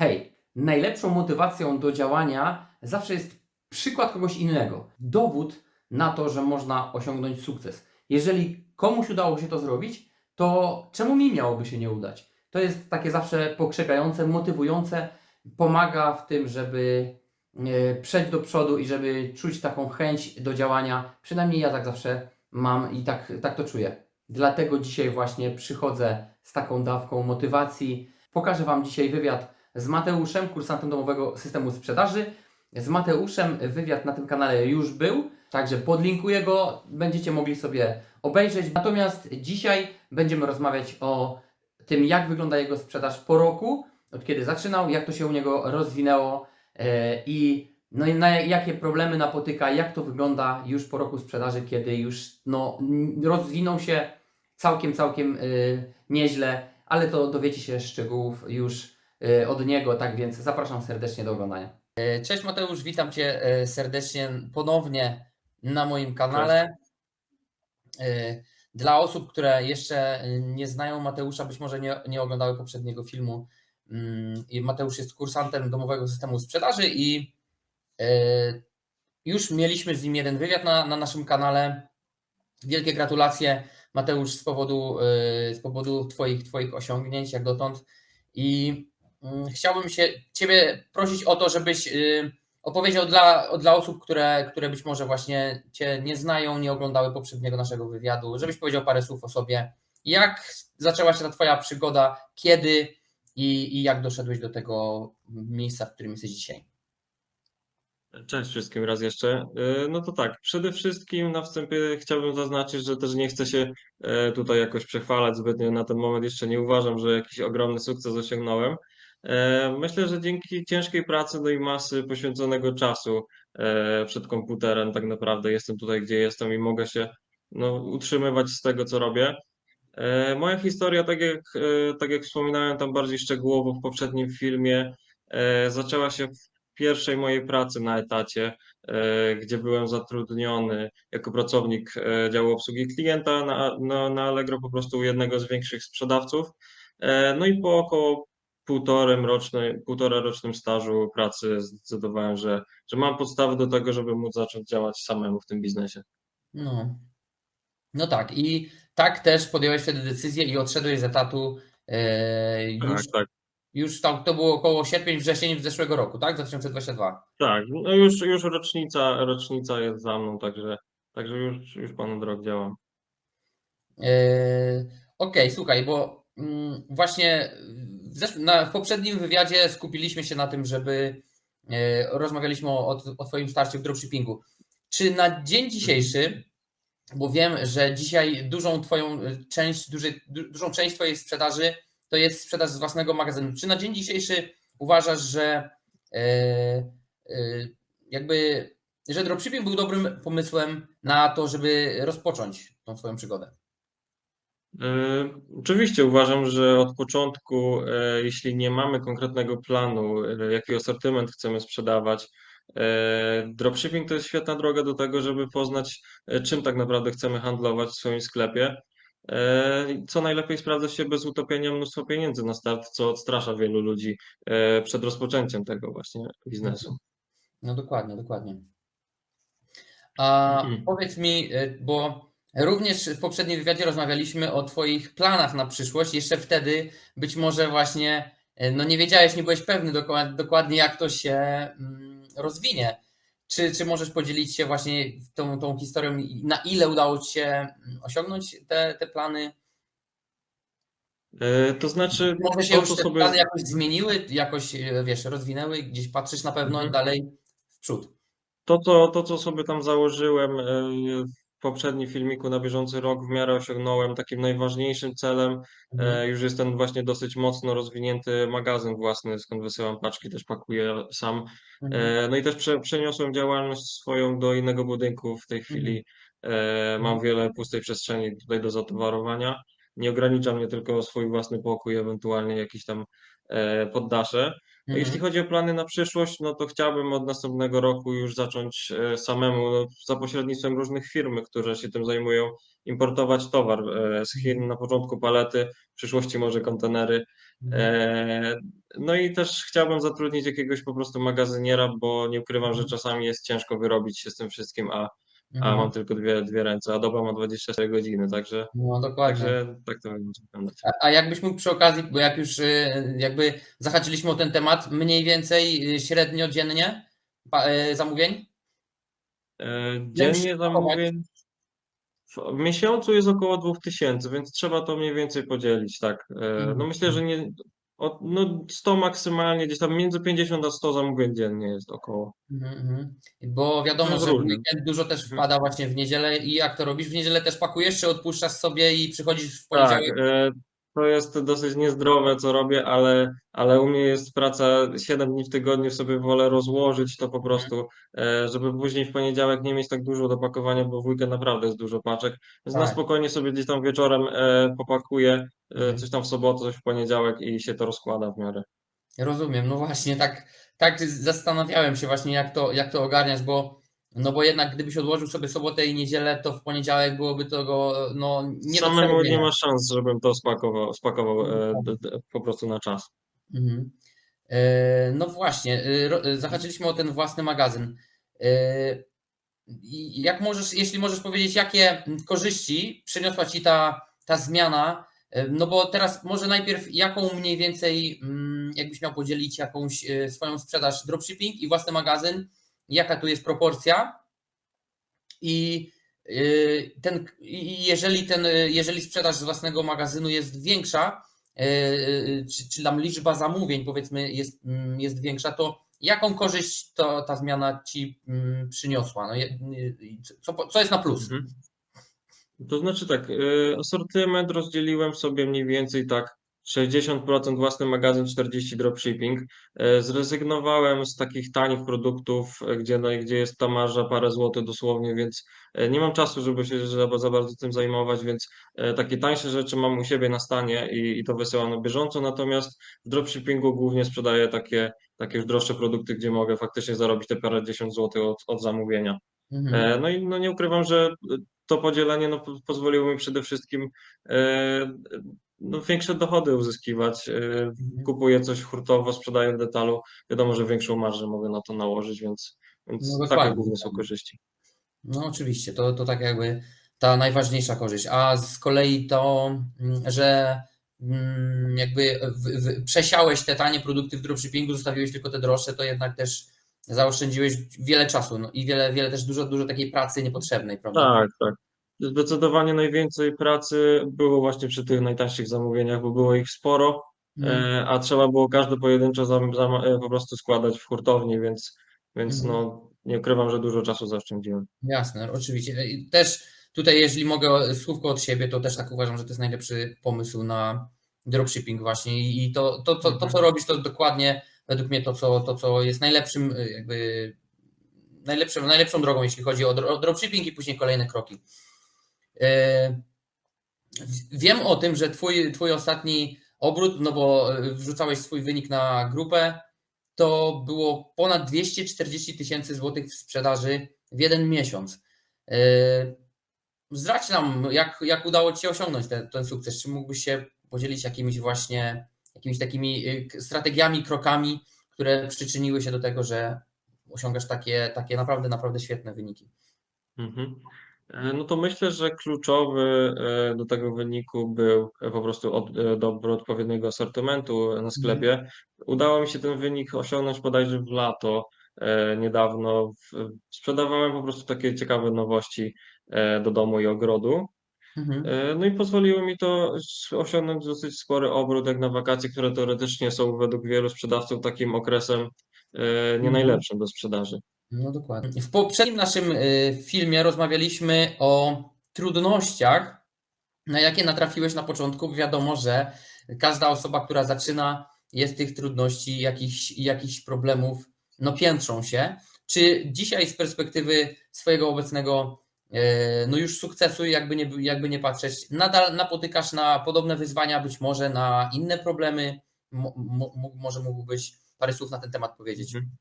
Hej, najlepszą motywacją do działania zawsze jest przykład kogoś innego. Dowód na to, że można osiągnąć sukces. Jeżeli komuś udało się to zrobić, to czemu mi miałoby się nie udać? To jest takie zawsze pokrzykające, motywujące, pomaga w tym, żeby e, przejść do przodu i żeby czuć taką chęć do działania. Przynajmniej ja tak zawsze mam i tak, tak to czuję. Dlatego dzisiaj właśnie przychodzę z taką dawką motywacji. Pokażę Wam dzisiaj wywiad z Mateuszem, kursantem domowego systemu sprzedaży. Z Mateuszem wywiad na tym kanale już był, także podlinkuję go, będziecie mogli sobie obejrzeć. Natomiast dzisiaj będziemy rozmawiać o tym, jak wygląda jego sprzedaż po roku, od kiedy zaczynał, jak to się u niego rozwinęło e, i no i na jakie problemy napotyka, jak to wygląda już po roku sprzedaży, kiedy już no, rozwinął się całkiem, całkiem y, nieźle, ale to dowiecie się szczegółów już od niego, tak więc zapraszam serdecznie do oglądania. E, Cześć Mateusz, witam Cię e, serdecznie ponownie na moim kanale. E, Dla osób, które jeszcze nie znają Mateusza, być może nie, nie oglądały poprzedniego filmu, mm, Mateusz jest kursantem domowego systemu sprzedaży i już mieliśmy z nim jeden wywiad na, na naszym kanale. Wielkie gratulacje Mateusz z powodu, z powodu twoich, twoich osiągnięć jak dotąd i chciałbym się Ciebie prosić o to, żebyś y, opowiedział dla, dla osób, które, które być może właśnie Cię nie znają, nie oglądały poprzedniego naszego wywiadu, żebyś powiedział parę słów o sobie. Jak zaczęła się ta Twoja przygoda, kiedy i, i jak doszedłeś do tego miejsca, w którym jesteś dzisiaj? Cześć wszystkim raz jeszcze. E, No to tak, przede wszystkim na wstępie chciałbym zaznaczyć, że też nie chcę się e, tutaj jakoś przechwalać zbytnio. Na ten moment jeszcze nie uważam, że jakiś ogromny sukces osiągnąłem. E, Myślę, że dzięki ciężkiej pracy, no i masy poświęconego czasu e, przed komputerem, tak naprawdę jestem tutaj, gdzie jestem i mogę się no, utrzymywać z tego, co robię. E, Moja historia, tak jak, tak jak wspominałem tam bardziej szczegółowo w poprzednim filmie, zaczęła się w pierwszej mojej pracy na etacie, gdzie byłem zatrudniony jako pracownik działu obsługi klienta na, na, na Allegro, po prostu u jednego z większych sprzedawców. No i po około półtorym rocznym, półtora rocznym stażu pracy zdecydowałem, że, że mam podstawy do tego, żeby móc zacząć działać samemu w tym biznesie. No. No tak, i tak też podjąłeś wtedy decyzję i odszedłeś z etatu e, już, Tak, tak. już tam to było około sierpień, wrzesień zeszłego roku, tak? 2022. Tak, no już, już rocznica, rocznica jest za mną, także, także już, już ponad rok działam. Yy, Okej, słuchaj, bo mm, właśnie w, na, w poprzednim wywiadzie skupiliśmy się na tym, żeby e, rozmawialiśmy o, o, Twoim starcie w dropshippingu. Czy na dzień dzisiejszy, bo wiem, że dzisiaj dużą Twoją e, część, duży, du, dużą część Twojej sprzedaży to jest sprzedaż z własnego magazynu. Czy na dzień dzisiejszy uważasz, że e, e, jakby, że dropshipping był dobrym pomysłem na to, żeby rozpocząć tą swoją przygodę? E, Oczywiście uważam, że od początku, e, jeśli nie mamy konkretnego planu, e, jaki asortyment chcemy sprzedawać, dropshipping to jest świetna droga do tego, żeby poznać, czym tak naprawdę chcemy handlować w swoim sklepie. Co najlepiej sprawdza się bez utopienia mnóstwa pieniędzy na start, co odstrasza wielu ludzi przed rozpoczęciem tego właśnie biznesu. No dokładnie, dokładnie. A Mhm. powiedz mi, bo również w poprzednim wywiadzie rozmawialiśmy o Twoich planach na przyszłość. Jeszcze wtedy być może właśnie y, no nie wiedziałeś, nie byłeś pewny dokładnie, jak to się mm, rozwinie. Czy, czy możesz podzielić się właśnie tą, tą historią, na ile udało Ci się mm, osiągnąć te, te plany? E, To znaczy, Może się to już te sobie. plany jakoś zmieniły, jakoś y, wiesz, rozwinęły, gdzieś patrzysz na pewno Mhm. dalej w przód. To, co, to, co sobie tam założyłem e, poprzednim filmiku na bieżący rok, w miarę osiągnąłem. Takim najważniejszym celem Mhm. e, już jest ten właśnie dosyć mocno rozwinięty magazyn własny, skąd wysyłam paczki, też pakuję sam. Mhm. E, No i też prze, przeniosłem działalność swoją do innego budynku. W tej chwili e, mam wiele pustej przestrzeni tutaj do zatowarowania. Nie ogranicza mnie tylko swój własny pokój, ewentualnie jakieś tam poddasze. Mhm. Jeśli chodzi o plany na przyszłość, no to chciałbym od następnego roku już zacząć e, samemu, za pośrednictwem różnych firm, które się tym zajmują, importować towar e, z Chin, na początku palety, w przyszłości może kontenery. Mhm. E, No i też chciałbym zatrudnić jakiegoś po prostu magazyniera, bo nie ukrywam, że Mhm. czasami jest ciężko wyrobić się z tym wszystkim, a, a Mhm. mam tylko dwie, dwie ręce, a doba ma 24 godziny, także, No dokładnie. także tak to będzie wyglądać. A, a jakbyś mógł przy okazji, bo jak już y, jakby zahaczyliśmy o ten temat, mniej więcej y, średnio dziennie y, zamówień? E, Dziennie zamówień w miesiącu jest około 2000, więc trzeba to mniej więcej podzielić, tak. E, Mhm. No myślę, że nie, o, no 100 maksymalnie, gdzieś tam między 50 a 100 zamówień dziennie jest około. Mhm, mhm. Bo wiadomo, No, że w weekend dużo też Mhm. wpada właśnie w niedzielę i jak to robisz? W niedzielę też pakujesz, czy odpuszczasz sobie i przychodzisz w Tak, poniedziałek? e, to jest dosyć niezdrowe, co robię, ale, ale u mnie jest praca 7 dni w tygodniu, sobie wolę rozłożyć to po prostu, e, żeby później w poniedziałek nie mieć tak dużo do pakowania, bo w weekend naprawdę jest dużo paczek. Więc na Tak. spokojnie sobie gdzieś tam wieczorem e, popakuję, e, Mhm. coś tam w sobotę, coś w poniedziałek i się to rozkłada w miarę. Rozumiem, no właśnie, tak, tak zastanawiałem się właśnie, jak to, jak to ogarniać, bo, no bo jednak gdybyś odłożył sobie sobotę i niedzielę, to w poniedziałek byłoby tego, no, nie Samemu nie ma szans, żebym to spakował, spakował e, d, d, po prostu na czas. Mhm. E, No właśnie, e, e, zahaczyliśmy o ten własny magazyn. E, Jak możesz, jeśli możesz powiedzieć, jakie korzyści przyniosła Ci ta, ta zmiana? E, No bo teraz może najpierw jaką mniej więcej, mm, jakbyś miał podzielić jakąś swoją sprzedaż dropshipping i własny magazyn, jaka tu jest proporcja? I y, ten, jeżeli, ten, jeżeli sprzedaż z własnego magazynu jest większa, y, y, czy, czy tam liczba zamówień powiedzmy jest, mm, jest większa, to jaką korzyść to, ta zmiana Ci mm, przyniosła? No, y, co, co jest na plus? Mhm. To znaczy tak, y, asortyment rozdzieliłem sobie mniej więcej tak 60% własny magazyn, 40 dropshipping. Y, Zrezygnowałem z takich tanich produktów, y, gdzie, no, gdzie jest ta marża parę złotych dosłownie, więc y, nie mam czasu, żeby się za, za bardzo tym zajmować, więc takie tańsze rzeczy mam u siebie na stanie i, i to wysyłam na bieżąco, natomiast w dropshippingu głównie sprzedaję takie, takie już droższe produkty, gdzie mogę faktycznie zarobić te parę dziesiąt złotych od, od zamówienia. Mhm. E, No i no nie ukrywam, że to podzielenie no, po- pozwoliło mi przede wszystkim e, no, większe dochody uzyskiwać. E, Mhm. Kupuję coś hurtowo, sprzedaję w detalu. Wiadomo, że większą marżę mogę na to nałożyć, więc, więc No takie główne są korzyści. No oczywiście, to, to tak jakby ta najważniejsza korzyść. A z kolei to, mm, że mm, jakby w, w, przesiałeś te tanie produkty w dropshippingu, zostawiłeś tylko te droższe, to jednak też zaoszczędziłeś wiele czasu no i wiele, wiele też dużo, dużo takiej pracy niepotrzebnej, prawda? Tak, tak. Zdecydowanie najwięcej pracy było właśnie przy tych najtańszych zamówieniach, bo było ich sporo, Mhm. e, a trzeba było każde pojedynczo zam, zam, e, po prostu składać w hurtowni, więc, więc Mhm. no, nie ukrywam, że dużo czasu zaoszczędziłem. Jasne, oczywiście. Też tutaj, jeżeli mogę słówko od siebie, to też tak uważam, że to jest najlepszy pomysł na dropshipping właśnie i to, to, to, to Mhm. co robisz, to dokładnie według mnie to, co, to, co jest najlepszym y, jakby najlepszym, najlepszą drogą, jeśli chodzi o dropshipping i później kolejne kroki. E, Wiem o tym, że twój, twój ostatni obrót, no bo y, wrzucałeś swój wynik na grupę, to było ponad 240 tysięcy złotych w sprzedaży w jeden miesiąc. Yy, Zdradź nam, jak, jak udało Ci się osiągnąć ten, ten sukces? Czy mógłbyś się podzielić jakimiś właśnie jakimiś takimi strategiami, krokami, które przyczyniły się do tego, że osiągasz takie, takie naprawdę, naprawdę świetne wyniki? Mhm. E, No to myślę, że kluczowy e, do tego wyniku był e, po prostu od, dobór odpowiedniego asortymentu na sklepie. Udało mi się ten wynik osiągnąć bodajże w lato niedawno. Sprzedawałem po prostu takie ciekawe nowości do domu i ogrodu. Mhm. No i pozwoliło mi to osiągnąć dosyć spory obrót jak na wakacje, które teoretycznie są według wielu sprzedawców takim okresem nie Mhm. najlepszym do sprzedaży. No dokładnie. W poprzednim naszym y, filmie rozmawialiśmy o trudnościach, na jakie natrafiłeś na początku. Wiadomo, że każda osoba, która zaczyna, jest tych trudności, jakichś, jakichś problemów, no piętrzą się. Czy dzisiaj z perspektywy swojego obecnego, e, no już sukcesu, jakby nie, jakby nie patrzeć, nadal napotykasz na podobne wyzwania, być może na inne problemy? Mo, mo, mo- może mógłbyś parę słów na ten temat powiedzieć. Mhm.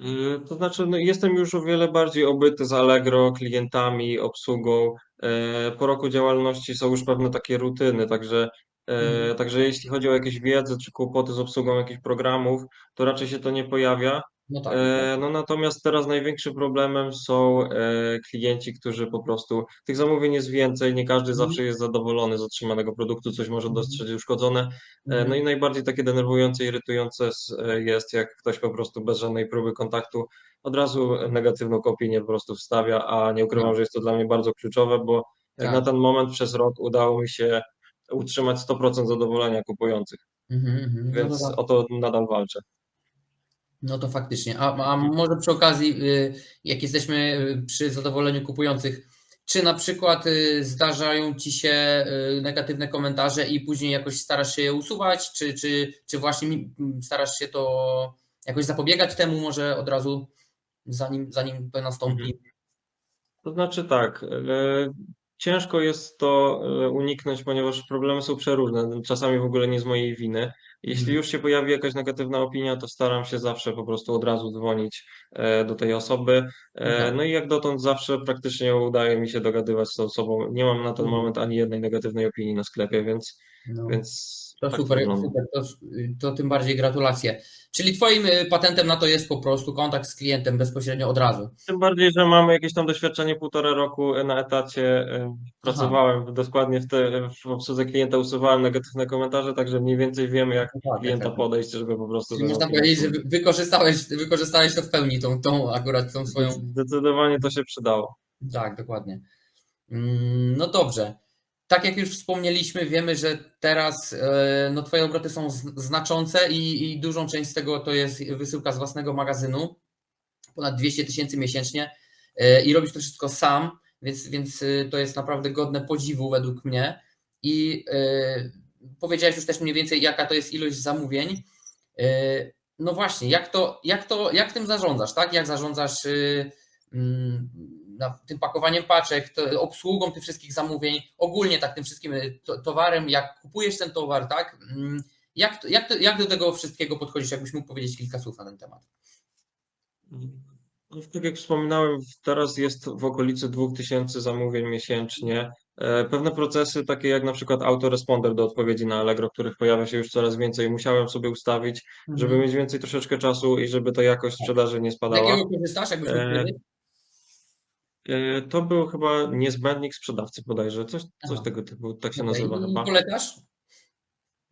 Y, To znaczy, no jestem już o wiele bardziej obyty z Allegro, klientami, obsługą. E, Po roku działalności są już pewne takie rutyny, także, e, Mhm. także jeśli chodzi o jakieś wiedzę czy kłopoty z obsługą jakichś programów, to raczej się to nie pojawia. No tak. E, No natomiast teraz największym problemem są e, klienci, którzy po prostu, tych zamówień jest więcej, nie każdy Mhm. zawsze jest zadowolony z otrzymanego produktu, coś może Mhm. dostrzec uszkodzone. E, No Mhm. i najbardziej takie denerwujące, irytujące s- e, jest, jak ktoś po prostu bez żadnej próby kontaktu od razu negatywną opinię po prostu wstawia, a nie ukrywam, No. że jest to dla mnie bardzo kluczowe, bo na Tak. ten moment przez rok udało mi się utrzymać 100% zadowolenia kupujących, Mhm, mhm. No to więc tak. o to nadal walczę. No to faktycznie. A, a może przy okazji, y, jak jesteśmy y, przy zadowoleniu kupujących, czy na przykład y, zdarzają Ci się negatywne komentarze i później jakoś starasz się je usuwać, czy, czy, czy właśnie mi- m, starasz się to jakoś zapobiegać temu może od razu, zanim, zanim to nastąpi? Mhm. To znaczy tak, ciężko jest to uniknąć, ponieważ problemy są przeróżne, czasami w ogóle nie z mojej winy. Jeśli Mhm. już się pojawi jakaś negatywna opinia, to staram się zawsze po prostu od razu dzwonić e, do tej osoby. No E, tak. No i jak dotąd zawsze praktycznie udaje mi się dogadywać z tą osobą. Nie mam na ten Mhm. moment ani jednej negatywnej opinii na sklepie, więc, No. więc To tak super, wygląda. super, to, to tym bardziej gratulacje. Czyli Twoim y, patentem na to jest po prostu kontakt z klientem bezpośrednio od razu. Tym bardziej, że mamy jakieś tam doświadczenie półtora roku na etacie. e, Pracowałem dokładnie w, te, w obsłudze klienta, usuwałem negatywne komentarze, także mniej więcej wiem, jak No tak, klienta tak, tak. podejść, żeby po prostu Czyli można powiedzieć, że wykorzystałeś, wykorzystałeś to w pełni, tą, tą akurat tą swoją. Zdecydowanie to się przydało. Tak, dokładnie. Mm, No dobrze. Tak jak już wspomnieliśmy, wiemy, że teraz e, no, Twoje obroty są znaczące i, i dużą część z tego to jest wysyłka z własnego magazynu. Ponad 200 tysięcy miesięcznie e, i robisz to wszystko sam, więc, więc e, to jest naprawdę godne podziwu według mnie. I powiedziałeś już też mniej więcej, jaka to jest ilość zamówień. No właśnie, jak to, jak to, jak tym zarządzasz, tak? Jak zarządzasz mm, na tym pakowaniem paczek, to, obsługą tych wszystkich zamówień, ogólnie tak tym wszystkim y, to, towarem, jak kupujesz ten towar, tak? Mm, Jak, jak, to, jak do tego wszystkiego podchodzisz? Jakbyś mógł powiedzieć kilka słów na ten temat? No, Tak jak wspominałem, teraz jest w okolicy 2000 zamówień miesięcznie. E, Pewne procesy, takie jak na przykład autoresponder do odpowiedzi na Allegro, których pojawia się już coraz więcej, musiałem sobie ustawić, żeby Mhm. mieć więcej troszeczkę czasu i żeby ta jakość sprzedaży nie spadała. jakiego korzystasz, jakbyś mógł E, To był chyba niezbędnik sprzedawcy bodajże, coś, coś Aha. tego typu, tak się Okej. nazywa I chyba. polecasz?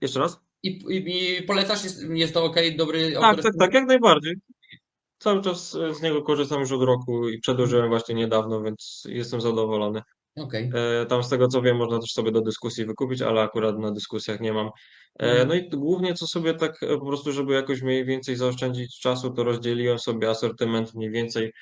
Jeszcze raz? I, i, i polecasz? Jest, jest to ok, dobry Tak, tak, autoresponder? tak, jak najbardziej. Cały czas e, z niego korzystam już od roku i przedłużyłem właśnie niedawno, więc jestem zadowolony. Okej. E, Tam z tego co wiem, można też sobie do dyskusji wykupić, ale akurat na dyskusjach nie mam. E, Mhm. No i głównie co sobie tak e, po prostu, żeby jakoś mniej więcej zaoszczędzić czasu, to rozdzieliłem sobie asortyment mniej więcej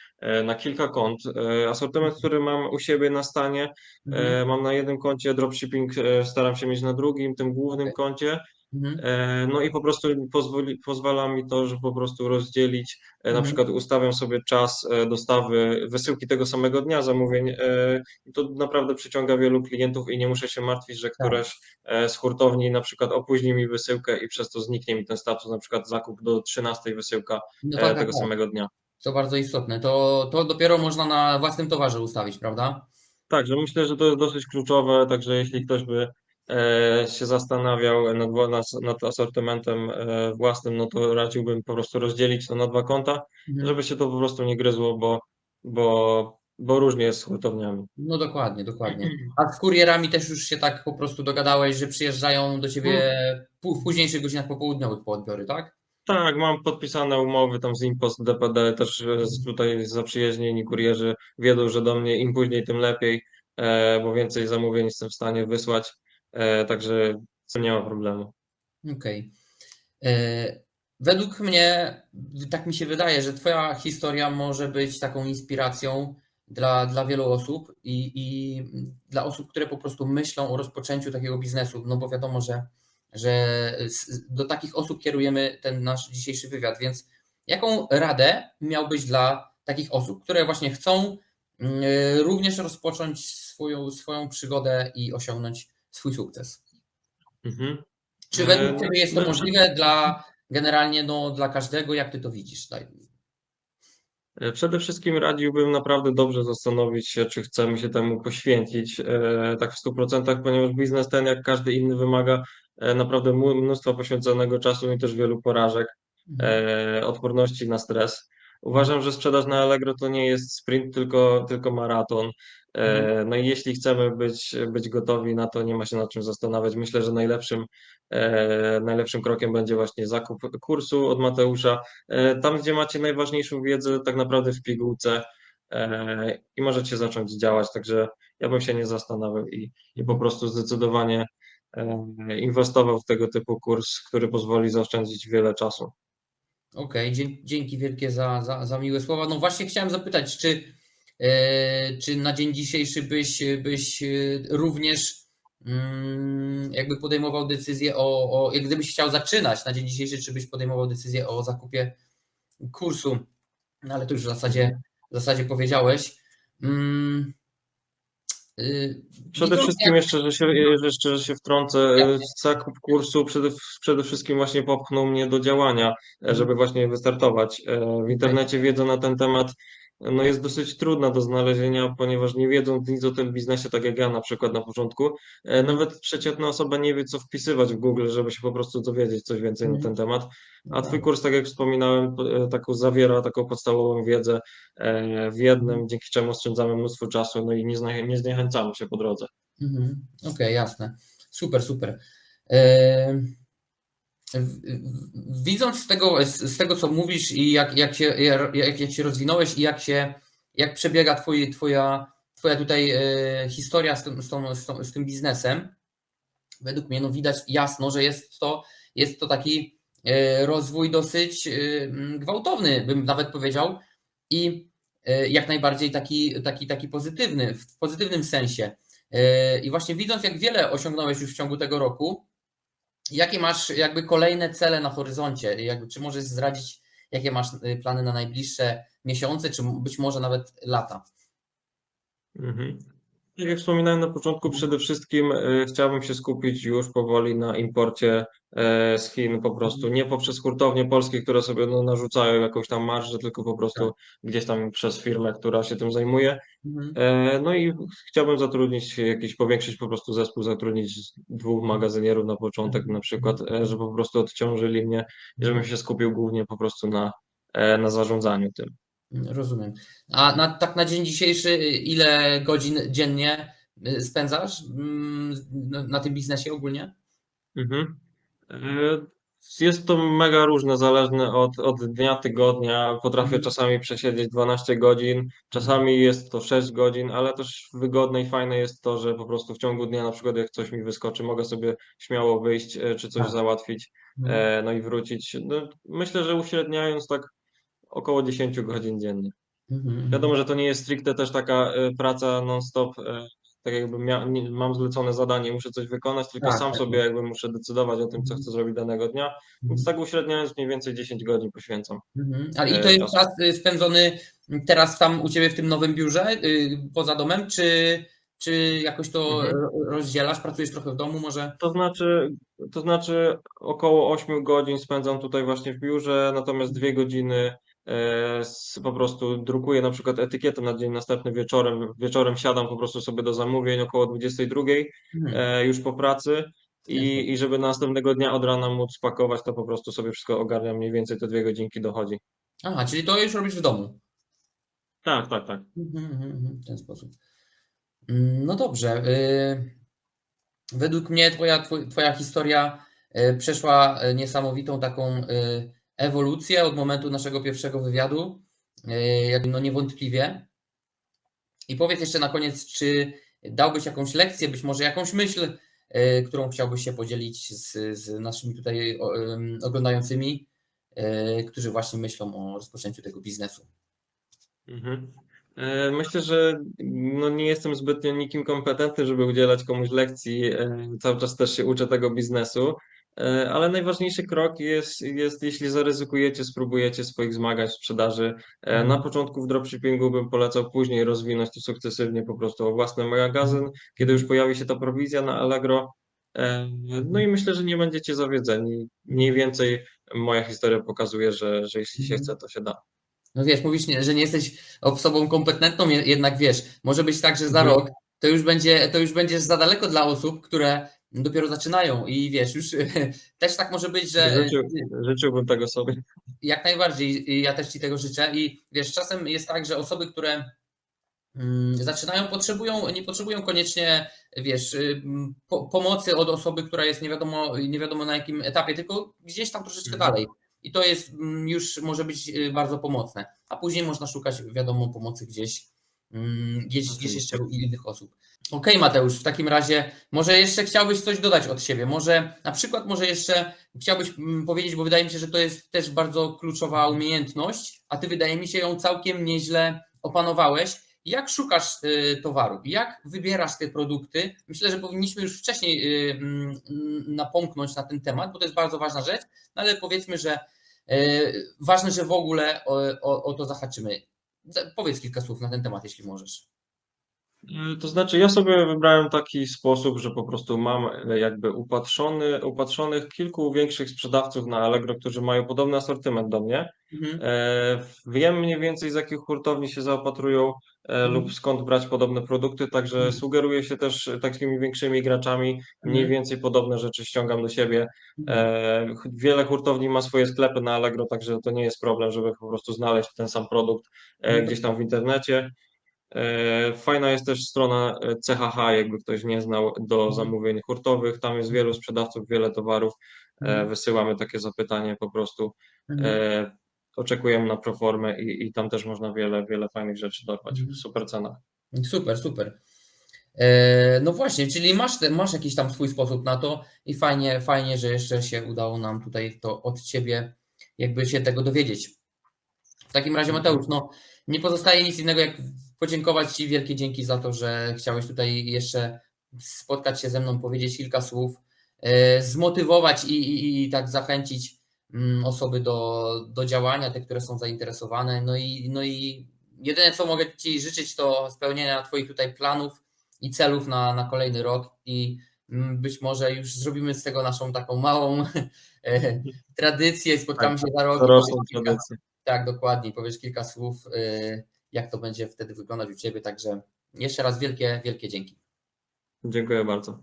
na kilka kont. Asortyment, który mam u siebie na stanie, Mhm. e, mam na jednym koncie, dropshipping staram się mieć na drugim, tym głównym Okej. koncie. Mhm. E, No i po prostu pozwoli, pozwala mi to, że po prostu rozdzielić, e, na Mhm. przykład ustawiam sobie czas e, dostawy, wysyłki tego samego dnia zamówień. i To naprawdę przyciąga wielu klientów i nie muszę się martwić, że Tak. któraś z hurtowni na przykład opóźni mi wysyłkę i przez to zniknie mi ten status, na przykład zakup do 13 wysyłka No tak, tak, tego tak. samego dnia. To bardzo istotne. To, to dopiero można na własnym towarze ustawić, prawda? Także myślę, że to jest dosyć kluczowe, także jeśli ktoś by się zastanawiał nad, nad, asortymentem e, własnym, no to radziłbym po prostu rozdzielić to na dwa konta, Mhm. żeby się to po prostu nie gryzło, bo, bo, bo różnie jest z hurtowniami. No dokładnie, dokładnie. A z kurierami też już się tak po prostu dogadałeś, że przyjeżdżają do ciebie pu- w późniejszych godzinach popołudniowych po odbiory, tak? Tak, mam podpisane umowy tam z Impost, DPD, też e, z- tutaj zaprzyjaźnieni kurierzy wiedzą, że do mnie im później, tym lepiej, e, bo więcej zamówień jestem w stanie wysłać, e, także nie ma problemu. Okej. E, Według mnie, tak mi się wydaje, że Twoja historia może być taką inspiracją dla, dla wielu osób i, i dla osób, które po prostu myślą o rozpoczęciu takiego biznesu, no bo wiadomo, że, że do takich osób kierujemy ten nasz dzisiejszy wywiad, więc jaką radę miałbyś dla takich osób, które właśnie chcą mm, również rozpocząć swoją, swoją przygodę i osiągnąć swój sukces? Mhm. Czy E, według Ciebie jest to no, możliwe dla, generalnie no, dla każdego, jak ty to widzisz? Daj. E, Przede wszystkim radziłbym naprawdę dobrze zastanowić się, czy chcemy się temu poświęcić e, tak w 100%, ponieważ biznes ten, jak każdy inny, wymaga e, naprawdę mnóstwa poświęconego czasu i też wielu porażek, Mhm. e, odporności na stres. Uważam, że sprzedaż na Allegro to nie jest sprint, tylko, tylko maraton. Mhm. E, No i jeśli chcemy być, być gotowi na to, nie ma się nad czym zastanawiać. Myślę, że najlepszym, e, najlepszym krokiem będzie właśnie zakup kursu od Mateusza. E, Tam, gdzie macie najważniejszą wiedzę, tak naprawdę w pigułce i możecie zacząć działać. Także ja bym się nie zastanawiał i, i po prostu zdecydowanie inwestował w tego typu kurs, który pozwoli zaoszczędzić wiele czasu. Okej, dzie- dzięki wielkie za, za, za miłe słowa. No właśnie chciałem zapytać, czy, e, czy na dzień dzisiejszy byś, byś e, również mm, jakby podejmował decyzję o, o, jak gdybyś chciał zaczynać na dzień dzisiejszy, czy byś podejmował decyzję o zakupie kursu? No ale to już w zasadzie, w zasadzie powiedziałeś. Y, Przede wszystkim jeszcze, że się, jeszcze, że się wtrącę, e, zakup kursu przede, przede wszystkim właśnie popchnął mnie do działania, e, żeby właśnie wystartować. E, W internecie wiedza na ten temat no jest dosyć trudna do znalezienia, ponieważ nie wiedząc nic o tym biznesie, tak jak ja na przykład na początku, e, nawet przeciętna osoba nie wie, co wpisywać w Google, żeby się po prostu dowiedzieć coś więcej na ten temat. A twój kurs, tak jak wspominałem, e, taką zawiera taką podstawową wiedzę e, w jednym, dzięki czemu oszczędzamy mnóstwo czasu, no i nie, zna- nie zniechęcamy się po drodze. Mhm. Okej, jasne. Super, super. W- Widząc z tego, z tego, co mówisz i jak, jak, się, jak, jak się rozwinąłeś i jak się, jak przebiega twoi, twoja, twoja tutaj e, historia z tym, z, tą, z, tą, z tym biznesem, według mnie no widać jasno, że jest to, jest to taki e, rozwój dosyć e, gwałtowny, bym nawet powiedział i jak najbardziej taki, taki, taki pozytywny, w pozytywnym sensie. I właśnie widząc, jak wiele osiągnąłeś już w ciągu tego roku, Jakie masz jakby kolejne cele na horyzoncie? Jakby, czy możesz zdradzić, jakie masz y, plany na najbliższe miesiące, czy być może nawet lata? Mhm. Tak jak wspominałem na początku, przede wszystkim e, chciałbym się skupić już powoli na imporcie e, z Chin po prostu, nie poprzez hurtownie polskie, które sobie no, narzucają jakąś tam marżę, tylko po prostu gdzieś tam przez firmę, która się tym zajmuje. Mhm. E, No i chciałbym zatrudnić jakiś, powiększyć po prostu zespół, zatrudnić dwóch magazynierów na początek na przykład, żeby po prostu odciążyli mnie żebym się skupił głównie po prostu na, na zarządzaniu tym. Rozumiem. A na, tak na dzień dzisiejszy, y, ile godzin dziennie y, spędzasz mm, na- tym biznesie ogólnie? Mhm. E, Jest to mega różne, zależne od, od dnia, tygodnia. Potrafię Mhm. czasami przesiedzieć 12 godzin, czasami jest to 6 godzin, ale też wygodne i fajne jest to, że po prostu w ciągu dnia, na przykład jak coś mi wyskoczy, mogę sobie śmiało wyjść e, czy coś Tak. załatwić, Mhm. no i wrócić. No, myślę, że uśredniając tak około 10 godzin dziennie. Mhm. Wiadomo, że to nie jest stricte też taka e, praca non-stop, e, tak jakby mam zlecone zadanie, muszę coś wykonać, tylko Tak, sam tak. sobie jakby muszę decydować o tym, co Mhm. chcę zrobić danego dnia, więc tak uśredniając mniej więcej 10 godzin poświęcam. Mhm. Ale i e, to jest czas y, spędzony teraz tam u Ciebie w tym nowym biurze, y, poza domem, czy, czy jakoś to Mhm. ro- rozdzielasz? Pracujesz trochę w domu może? To znaczy, to znaczy około 8 godzin spędzam tutaj właśnie w biurze, natomiast dwie godziny s- po prostu drukuję na przykład etykietę na dzień następny wieczorem. Wieczorem siadam po prostu sobie do zamówień około 22 Mhm. e, już po pracy i, i żeby następnego dnia od rana móc spakować, to po prostu sobie wszystko ogarniam, mniej więcej te dwie godzinki dochodzi. Aha, czyli to już robisz w domu. Tak, tak, tak. Mhm, mhm, W ten sposób. Mm, No dobrze. y, Według mnie twoja, twoj- twoja historia y, przeszła y, niesamowitą taką ewolucję od momentu naszego pierwszego wywiadu. jak- No niewątpliwie. I powiedz jeszcze na koniec, czy dałbyś jakąś lekcję, być może jakąś myśl, y, którą chciałbyś się podzielić z, z naszymi tutaj oglądającymi, y, którzy właśnie myślą o rozpoczęciu tego biznesu. Mhm. E, Myślę, że no nie jestem zbytnio nikim kompetentny, żeby udzielać komuś lekcji. E, Cały czas też się uczę tego biznesu, E, ale najważniejszy krok jest, jest jeśli zaryzykujecie, spróbujecie swoich zmagań w sprzedaży. E, Na początku w dropshippingu bym polecał później rozwinąć to sukcesywnie po prostu o własny magazyn, kiedy już pojawi się ta prowizja na Allegro. E, No i myślę, że nie będziecie zawiedzeni. Mniej więcej moja historia pokazuje, że, że jeśli się Mhm. chce, to się da. No wiesz, mówisz, że nie jesteś osobą kompetentną, je- jednak wiesz, może być tak, że za Mhm. rok to już będzie, to już będziesz za daleko dla osób, które dopiero zaczynają i wiesz, już też tak może być, że Życzył, życzyłbym tego sobie. jak najbardziej i ja też Ci tego życzę i wiesz, czasem jest tak, że osoby, które mm, zaczynają, potrzebują, nie potrzebują koniecznie, wiesz, y, po, pomocy od osoby, która jest nie wiadomo, nie wiadomo na jakim etapie, tylko gdzieś tam troszeczkę Mhm. dalej. I to jest mm, już może być y, bardzo pomocne. A później można szukać, wiadomo, pomocy gdzieś, mm, gdzieś, gdzieś jeszcze u innych osób. Okej, Mateusz, w takim razie może jeszcze chciałbyś coś dodać od siebie? Może na przykład może jeszcze chciałbyś mm, powiedzieć, bo wydaje mi się, że to jest też bardzo kluczowa umiejętność, a ty wydaje mi się ją całkiem nieźle opanowałeś. Jak szukasz y, towarów? Jak wybierasz te produkty? Myślę, że powinniśmy już wcześniej y, mm, napomknąć na ten temat, bo to jest bardzo ważna rzecz, no ale powiedzmy, że y, ważne, że w ogóle o, o, o to zahaczymy. Powiedz kilka słów na ten temat, jeśli możesz. Y, To znaczy, ja sobie wybrałem taki sposób, że po prostu mam e, jakby upatrzony, upatrzonych kilku większych sprzedawców na Allegro, którzy mają podobny asortyment do mnie. Mhm. E, Wiem mniej więcej z jakich hurtowni się zaopatrują e, Mhm. lub skąd brać podobne produkty, także Mhm. sugeruję się też takimi większymi graczami. Mniej Mhm. więcej podobne rzeczy ściągam do siebie. E, ch- Wiele hurtowni ma swoje sklepy na Allegro, także to nie jest problem, żeby po prostu znaleźć ten sam produkt e, Mhm. gdzieś tam w internecie. E, Fajna jest też strona e, CHH, jakby ktoś nie znał, do Mhm. zamówień hurtowych. Tam jest wielu sprzedawców, wiele towarów. E, Mhm. Wysyłamy takie zapytanie po prostu. Mhm. Oczekujemy na proformę i, i tam też można wiele, wiele fajnych rzeczy dorwać super cenach. Super, super. No właśnie, czyli masz, masz jakiś tam swój sposób na to i fajnie, fajnie, że jeszcze się udało nam tutaj to od Ciebie jakby się tego dowiedzieć. W takim razie Mateusz, no nie pozostaje nic innego jak podziękować Ci, wielkie dzięki za to, że chciałeś tutaj jeszcze spotkać się ze mną, powiedzieć kilka słów, e, zmotywować i, i, i tak zachęcić mm, osoby do, do działania, te, które są zainteresowane. No i, no i jedyne, co mogę Ci życzyć, to spełnienia Twoich tutaj planów i celów na, na kolejny rok i mm, być może już zrobimy z tego naszą taką małą e, tradycję spotkamy się za rok. tradycję. tak, dokładnie. Powiesz kilka słów, y, jak to będzie wtedy wyglądać u Ciebie. Także jeszcze raz wielkie, wielkie dzięki. Dziękuję bardzo.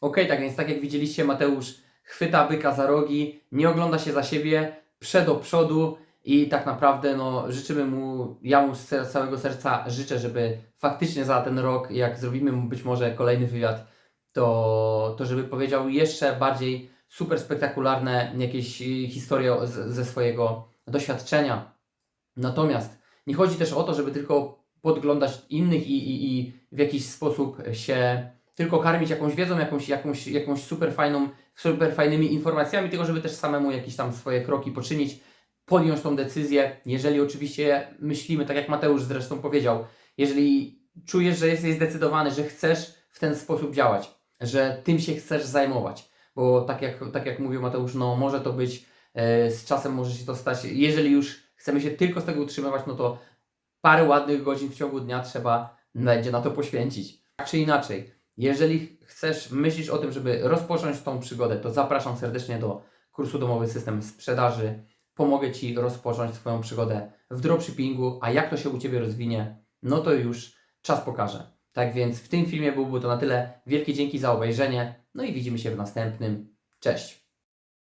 Okej, tak więc tak jak widzieliście, Mateusz chwyta byka za rogi, nie ogląda się za siebie, prze do przodu i tak naprawdę no, życzymy mu, ja mu z całego serca życzę, żeby faktycznie za ten rok, jak zrobimy mu być może kolejny wywiad, to, to żeby powiedział jeszcze bardziej super spektakularne jakieś y, historie ze swojego doświadczenia. Natomiast nie chodzi też o to, żeby tylko podglądać innych i, i, i w jakiś sposób się tylko karmić jakąś wiedzą, jakąś, jakąś, jakąś super fajną, super fajnymi informacjami, tylko żeby też samemu jakieś tam swoje kroki poczynić, podjąć tą decyzję, jeżeli oczywiście myślimy, tak jak Mateusz zresztą powiedział, jeżeli czujesz, że jesteś zdecydowany, że chcesz w ten sposób działać, że tym się chcesz zajmować, bo tak jak, tak jak mówił Mateusz, no może to być, e, z czasem może się to stać, jeżeli już chcemy się tylko z tego utrzymywać, no to parę ładnych godzin w ciągu dnia trzeba będzie na to poświęcić. Tak czy inaczej, jeżeli chcesz, myślisz o tym, żeby rozpocząć tą przygodę, to zapraszam serdecznie do kursu Domowy System Sprzedaży. Pomogę Ci rozpocząć swoją przygodę w dropshippingu, a jak to się u Ciebie rozwinie, no to już czas pokaże. Tak więc w tym filmie byłby to na tyle. Wielkie dzięki za obejrzenie, no i widzimy się w następnym. Cześć!